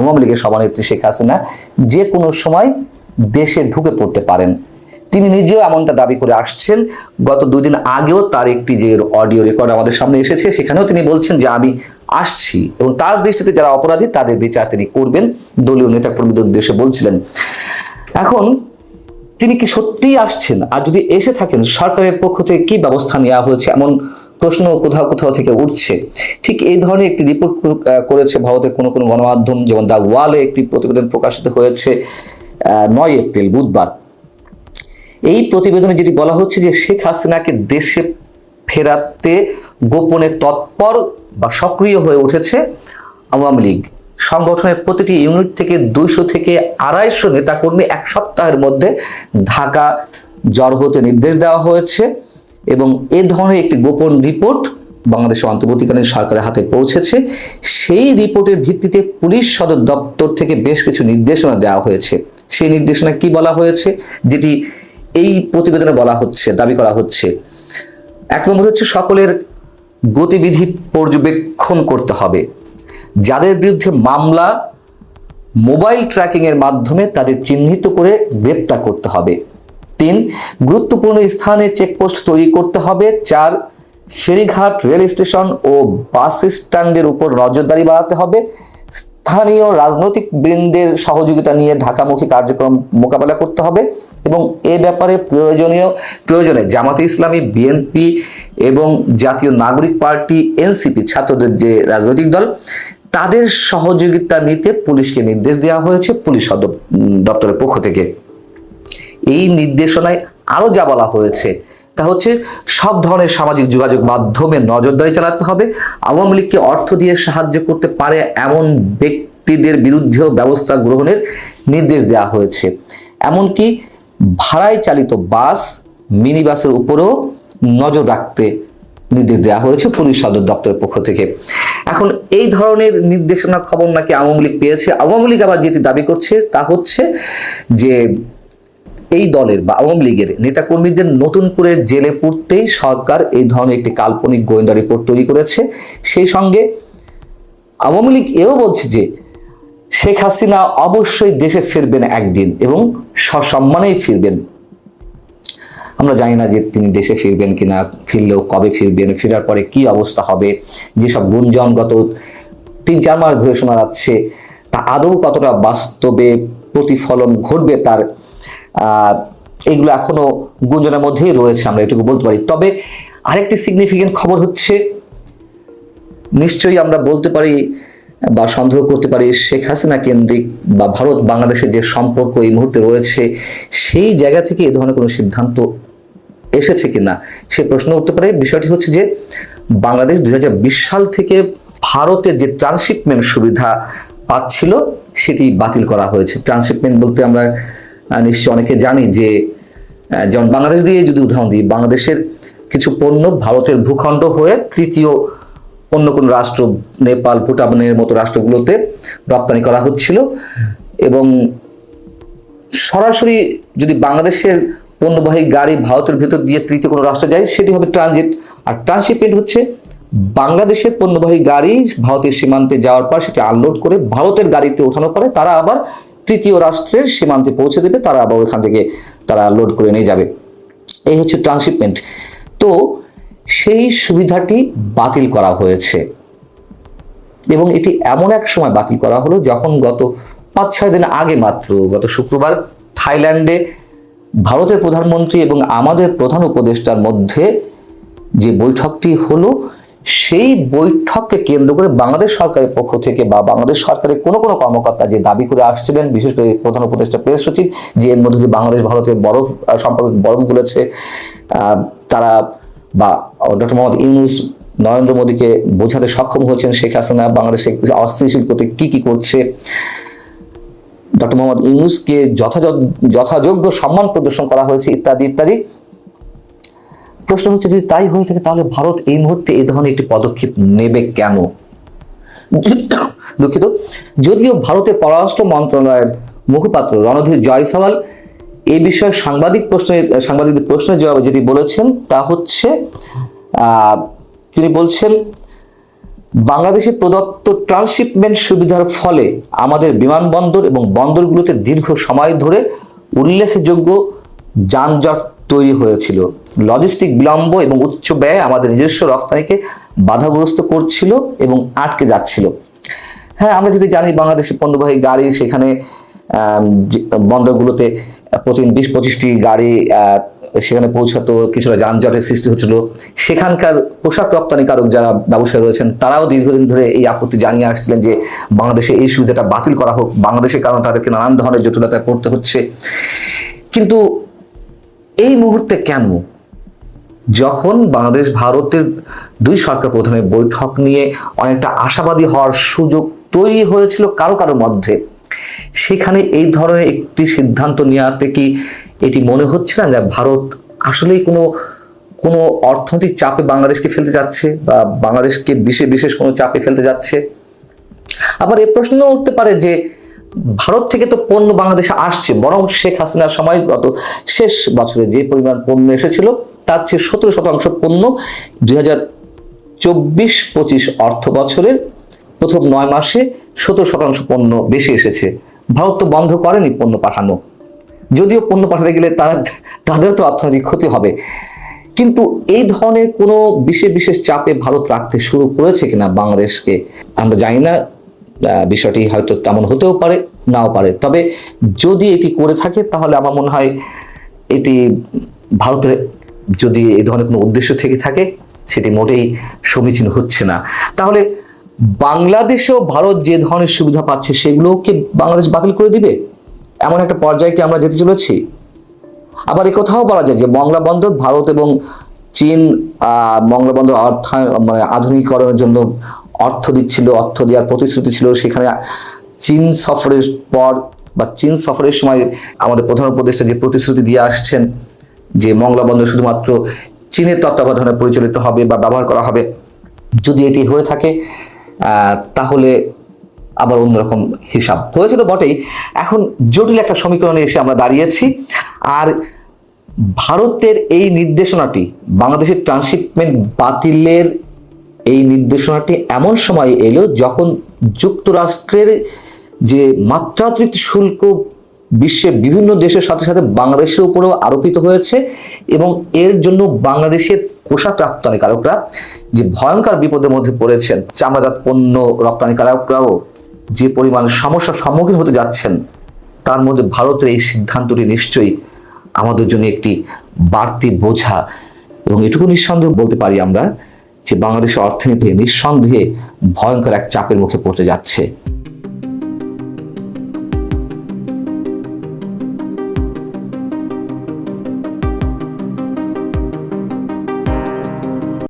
আওয়ামী লীগের সভানেত্রী শেখ হাসিনা যে কোনো সময় দেশে ঢুকে পড়তে পারেন। তিনি নিজেও এমনটা দাবি করে আসছেন। গত দুদিন আগেও তার একটি যে অডিও রেকর্ড আমাদের সামনে এসেছে, সেখানেও তিনি বলছেন যে, আমি আসছি। এবং তার দৃষ্টিতে যারা অপরাধী, তাদের বিচার তিনি করবেন। দলীয় নেতাকর্মীদের উদ্দেশ্যে বলছিলেন। এখন তিনি কি সত্যিই আসছেন? আর যদি এসে থাকেন, সরকারের পক্ষ থেকে কি ব্যবস্থা নেওয়া হয়েছে? এমন প্রশ্ন কোথাও কোথাও থেকে উঠছে। ঠিক এই ধরনের একটি রিপোর্ট করেছে ভারতের কোনো কোনো গণমাধ্যম, যেমন দ্য ওয়ালে একটি প্রতিবেদন প্রকাশিত হয়েছে নয় এপ্রিল, বুধবার। এই প্রতিবেদনে যেটি বলা হচ্ছে যে শেখ হাসিনাকে দেশে ফেরাতে গোপনে তৎপর বা সক্রিয় হয়ে উঠেছে আওয়ামী লীগ। সংগঠনের প্রতিটি ইউনিট থেকে দুইশো থেকে আড়াইশো নেতাকর্মী এক সপ্তাহের মধ্যে ঢাকা জ্বর হতে নির্দেশ দেওয়া হয়েছে। এবং এ ধরনের একটি গোপন রিপোর্ট বাংলাদেশের অন্তর্বর্তীকালীন সরকারের হাতে পৌঁছেছে। সেই রিপোর্টের ভিত্তিতে পুলিশ সদর দপ্তর থেকে বেশ কিছু নির্দেশনা দেওয়া হয়েছে। সেই নির্দেশনা কি বলা হয়েছে? যেটি এই প্রতিবেদনে বলা হচ্ছে, দাবি করা হচ্ছে। এক নম্বর হচ্ছে সকলের গতিবিধি পর্যবেক্ষণ করতে হবে। যাদের বিরুদ্ধে মামলা, মোবাইল ট্র্যাকিং এর মাধ্যমে তাদের চিহ্নিত করে গ্রেপ্তার করতে হবে। তিন, গুরুত্বপূর্ণ স্থানে চেকপোস্ট তৈরি করতে হবে। চার, ফেরিঘাট রেল স্টেশন ও বাস স্ট্যান্ডের উপর নজরদারি বাড়াতে হবে। স্থানীয় রাজনৈতিক বৃন্দের সহযোগিতা নিয়ে ঢাকামুখী কার্যক্রম মোকাবেলা করতে হবে এবং এ ব্যাপারে প্রয়োজনীয়, প্রয়োজনে জামাতে ইসলামী, বিএনপি এবং জাতীয় নাগরিক পার্টি, এনসিপি ছাত্রদের যে রাজনৈতিক দল, তাদের সহযোগিতা নিতে পুলিশকে নির্দেশ দেওয়া হয়েছে। পুলিশ দপ্তরের পক্ষ থেকে। এই নির্দেশনায় আরও যা বলা হয়েছে, তা হচ্ছে সব ধরনের সামাজিক যোগাযোগ মাধ্যমে নজরদারি চালাতে হবে। আওয়ামী লীগকে অর্থ দিয়ে সাহায্য করতে পারে এমন ব্যক্তিদের বিরুদ্ধেও ব্যবস্থা গ্রহণের নির্দেশ দেওয়া হয়েছে। এমনকি ভাড়ায় চালিত বাস মিনি বাসের উপরেও নজর রাখতে নির্দেশ দেওয়া হয়েছে পুলিশ সদর দপ্তরের পক্ষ থেকে। এখন এই ধরনের নির্দেশনার খবর নাকি আওয়ামী লীগ পেয়েছে? আওয়ামী লীগ আবার যেটি দাবি করছে, তা হচ্ছে যে এই দলের বা আওয়ামী লীগের নেতাকর্মীদের নতুন করে জেলে পুরতেই সরকার এই ধরনের একটি কাল্পনিক গোয়েন্দা রিপোর্ট তৈরি করেছে। সেই সঙ্গে আওয়ামী লীগ এও বলছে যে, শেখ হাসিনা অবশ্যই দেশে ফিরবেন একদিন এবং সসম্মানেই ফিরবেন। আমরা জানি না যে তিনি দেশে ফিরবেন কিনা, ফিরলেও কবে ফিরবেন, ফেরার পরে কি অবস্থা হবে, যেসব গুঞ্জন গত তিন চার মাস ধরে শোনা যাচ্ছে, তা আদৌ কতটা বাস্তবে প্রতিফলন ঘটবে তার এগুলো এখনও গুঞ্জনের মধ্যেই রয়েছে, আমরা এটুকু বলতে পারি। তবে আরেকটি সিগনিফিকেন্ট খবর হচ্ছে, নিশ্চয়ই আমরা বলতে পারি বা সন্দেহ করতে পারি, শেখ হাসিনা কেন্দ্রিক বা ভারত বাংলাদেশের যে সম্পর্ক এই মুহূর্তে রয়েছে, সেই জায়গা থেকে এ ধরনের কোনো সিদ্ধান্ত এসেছে কিনা, সে প্রশ্ন উঠতে পারে। বিষয়টি হচ্ছে যে, বাংলাদেশ দুই হাজার বিশ সাল থেকে ভারতের যে ট্রান্সশিপমেন্ট সুবিধা পাচ্ছিল, সেটি বাতিল করা হয়েছে। ট্রান্সশিপমেন্ট বলতে আমরা নিশ্চয় অনেকে জানি যে যেমন বাংলাদেশ দিয়ে যদি উদাহরণ দিই, বাংলাদেশের কিছু পণ্য ভারতের ভূখণ্ড হয়ে তৃতীয় অন্য কোনো রাষ্ট্র, নেপাল, ভুটানের মতো রাষ্ট্রগুলোতে রপ্তানি করা হচ্ছিল। এবং সরাসরি যদি বাংলাদেশের পণ্যবাহী গাড়ি ভারতের ভেতর দিয়ে তৃতীয় কোনো রাষ্ট্রে যায়, সেটি হবে ট্রানজিট। আর ট্রান্সশিপমেন্ট হচ্ছে বাংলাদেশের পণ্যবাহী গাড়ি ভারতের সীমান্তে যাওয়ার পর সেটি আনলোড করে ভারতের গাড়িতে ওঠানোর পরে তারা আবার তৃতীয় রাষ্ট্রের সীমান্তে পৌঁছে দেবে, তারা আবার ওখান থেকে তারা লোড করে নিয়ে যাবে। এই হচ্ছে ট্রান্সশিপমেন্ট তো সেই সুবিধাটি বাতিল করা হয়েছে। এবং এটি এমন এক সময় বাতিল করা হলো যখন গত পাঁচ ছয় দিন আগে মাত্র, গত শুক্রবার, থাইল্যান্ডে ভারতের প্রধানমন্ত্রী এবং আমাদের প্রধান উপদেষ্টার মধ্যে যে বৈঠকটি হলো সেই বৈঠককে কেন্দ্র করে বাংলাদেশ সরকারের পক্ষ থেকে বা বাংলাদেশ সরকারের কোনো কোনো কর্মকর্তা যে দাবি করে আসছিলেন বিশেষ করে প্রধান উপদেষ্টা প্রেস সচিব যে এর মধ্যে বাংলাদেশ ভারতের বরফ সম্পর্কে বরফ আহ, তারা বা ডক্টর মোহাম্মদ ইউনুস নরেন্দ্র মোদীকে বোঝাতে সক্ষম হয়েছেন শেখ হাসিনা বাংলাদেশে অস্থিতিশীল করতে কি কি করছে। ডক্টর মোহাম্মদ ইউনুসকে যথাযথ যথাযোগ্য সম্মান প্রদর্শন করা হয়েছে ইত্যাদি ইত্যাদি। প্রশ্ন হচ্ছে, যদি তাই হয়ে থাকে, তাহলে ভারত এই মুহূর্তে এই ধরনের একটি পদক্ষেপ নেবে কেন? দুঃখিত। যদিও ভারতের পররাষ্ট্র মন্ত্রণালয়ের মুখপাত্র রণধীর জয়সওয়াল এই বিষয়ে সাংবাদিক প্রশ্নের সাংবাদিকদের প্রশ্নের জবাবে যেটি বলেছেন, তা হচ্ছে তিনি বলছেন বাংলাদেশে প্রদত্ত ট্রান্সশিপমেন্ট সুবিধার ফলে আমাদের বিমানবন্দর এবং বন্দরগুলোতে দীর্ঘ সময় ধরে উল্লেখযোগ্য যানজট তৈরি হয়েছিল। লজিস্টিক বিলম্ব এবং উচ্চ ব্যয় আমাদের নিজস্ব রপ্তানিকে বাধাগ্রস্ত করছিল এবং আটকে যাচ্ছিল। হ্যাঁ আমরা যদি জানি বাংলাদেশের পণ্যবাহী গাড়ি সেখানে বন্দরগুলোতে প্রতিদিন বিশ পঁচিশটি গাড়ি সেখানে পৌঁছাতো, কিছুটা যানজটের সৃষ্টি হচ্ছিল। সেখানকার পোশাক রপ্তানিকারক যারা ব্যবসায়ী রয়েছেন, তারাও দীর্ঘদিন ধরে এই আপত্তি জানিয়ে আসছিলেন যে বাংলাদেশে এই সুবিধাটা বাতিল করা হোক। বাংলাদেশের কারণে তাদেরকে নানান ধরনের জটিলতায় পড়তে হচ্ছে। কিন্তু এই মুহূর্তে কেন? যখন বাংলাদেশ ভারতের দুই সরকার প্রধানের বৈঠক নিয়ে অনেকটা আশাবাদী হওয়ার সুযোগ তৈরি হয়েছিল কারও কারোর মধ্যে, সেখানে এই ধরনের একটি সিদ্ধান্ত নেওয়াতে কি এটি মনে হচ্ছে না যে ভারত আসলেই কোনো কোনো অর্থনৈতিক চাপে বাংলাদেশকে ফেলতে যাচ্ছে বা বাংলাদেশকে বিশেষ বিশেষ কোনো চাপে ফেলতে যাচ্ছে? আবার এ প্রশ্ন উঠতে পারে যে ভারত থেকে তো পণ্য বাংলাদেশে আসছে, বরং শেখ হাসিনার সময় গত শেষ বছরে যে পরিমাণ পণ্য এসেছিল, তার চেয়ে সতেরো শতাংশ পণ্য দুই হাজার চব্বিশ পঁচিশ অর্থ বছরের প্রথম নয় মাসে সতেরো শতাংশ পণ্য বেশি এসেছে। ভারত তো বন্ধ করেনি পণ্য পাঠানো। যদিও পণ্য পাঠাতে গেলে তারা তাদের তো অর্থনৈতিক ক্ষতি হবে। কিন্তু এই ধরনের কোনো বিশেষ বিশেষ চাপে ভারত রাখতে শুরু করেছে কিনা বাংলাদেশকে, আমরা জানি না। বিষয়টি হয়তো তেমন হতেও পারে, নাও পারে। তবে যদি এটি করে থাকে, তাহলে আমার মনে হয় এটি ভারতের যদি এই ধরনের কোনো উদ্দেশ্য থেকে থাকে, সেটি মোটেই সমীচীন হচ্ছে না। তাহলে বাংলাদেশেও ভারত যে ধরনের সুবিধা পাচ্ছে সেগুলোকে বাংলাদেশ বাতিল করে দিবে? এমন একটা পর্যায়ে কি আমরা যেতে চলেছি? আবার এই কথাও বলা যায় যে মংলা বন্দর ভারত এবং চীন মংলা বন্দর অর্থায়ন মানে আধুনিকরণের জন্য অর্থ দিচ্ছিল, অর্থ দেওয়ার প্রতিশ্রুতি ছিল। সেখানে চীন সফরের পর বা চীন সফরের সময় আমাদের প্রধান উপদেষ্টা যে প্রতিশ্রুতি দিয়ে আসছেন, যে মংলা বন্দর শুধুমাত্র চীনের তত্ত্বাবধানে পরিচালিত হবে বা ব্যবহার করা হবে, যদি এটি হয়ে থাকে তাহলে আবার অন্যরকম হিসাব। হয়েছে তো বটেই। এখন জটিল একটা সমীকরণে এসে আমরা দাঁড়িয়েছি। আর ভারতের এই নির্দেশনাটি বাংলাদেশের ট্রান্সশিপমেন্ট বাতিলের এই নির্দেশনাটি এমন সময় এলো যখন যুক্তরাষ্ট্রের যে মাত্রাতিরিক্ত শুল্ক বিশ্বের বিভিন্ন দেশের সাথে সাথে বাংলাদেশের উপরেও আরোপিত হয়েছে এবং এর জন্য বাংলাদেশের পোশাক রপ্তানিকারকরা যে ভয়ঙ্কর বিপদের মধ্যে পড়েছেন, চামড়াজাত পণ্য রপ্তানিকারকরাও যে পরিমাণ সমস্যার সম্মুখীন হতে যাচ্ছেন, তার মধ্যে ভারতের এই সিদ্ধান্তটি নিশ্চয়ই আমাদের জন্য একটি বাড়তি বোঝা। এবং এটুকু নিঃসন্দেহ বলতে পারি আমরা যে বাংলাদেশের অর্থনীতি নিঃসন্দেহে ভয়ঙ্কর এক চাপের মুখে পড়তে যাচ্ছে।